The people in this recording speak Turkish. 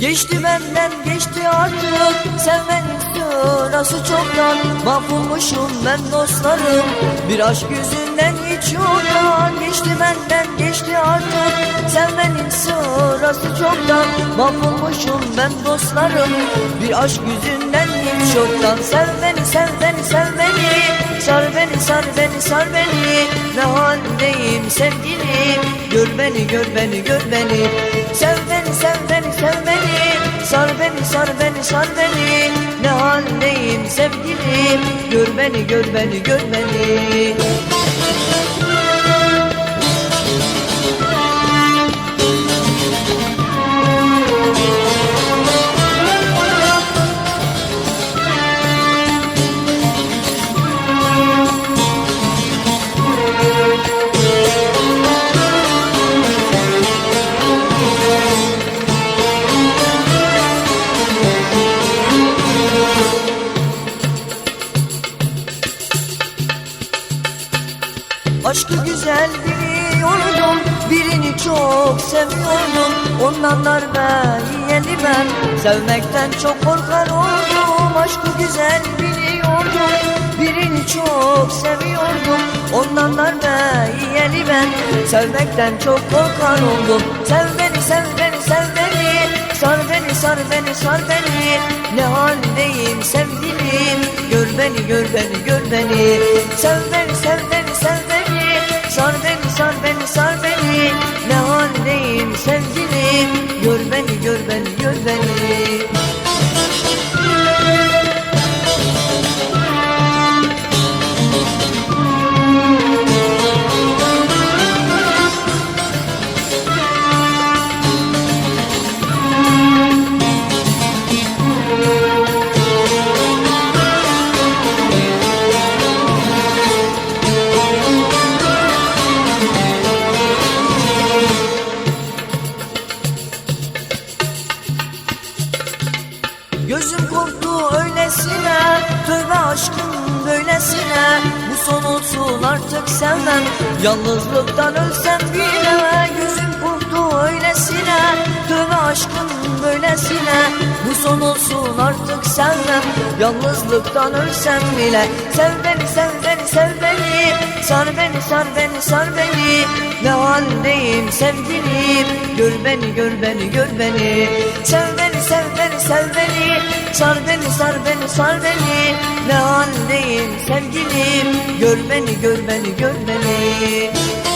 Geçti benden geçti artık. Sevmenin sırası çoktan. Mahvolmuşum ben dostlarım. Bir aşk yüzünden hiç yoktan. Geçti benden geçti artık. Sevmenin sırası çoktan. Mahvolmuşum ben dostlarım. Bir aşk yüzünden hiç yoktan. Sev beni sev beni sev beni. Sar beni sar beni sar beni. Ne haldeyim sevgilim? Gör beni gör beni gör beni. Sev beni sev beni Sar beni sar beni. Ne haldeyim sevgilim? Gör beni gör beni gör beni Aşkı güzel biliyordum Birini çok seviyordum Ondanlar ben yeni ben. Sevmekten çok korkar oldum. Aşkı güzel biliyordum Birini çok seviyordum. Ondanlar ben yeni ben. Sevmekten çok korkar oldum. Sev beni sev beni sev beni. Sar beni sar beni sar beni. Ne haldeyim sevgilim? Gör beni gör beni gör beni. Sev beni Gözüm korktu öylesine Tövbe aşkım böylesine. Bu son olsun artık sevmem Yalnızlıktan ölsem bile Gözüm korktu öylesine Tövbe aşkım böylesine. Bu son olsun artık sevmem Yalnızlıktan ölsem bile Sev beni sev beni sev beni. Sar beni sar beni sar beni. Ne haldeyim sevgilim? Gör beni gör beni gör beni. Sev beni Sar beni sar beni sar beni. Ne haldeyim sevgilim? Gör beni gör beni gör beni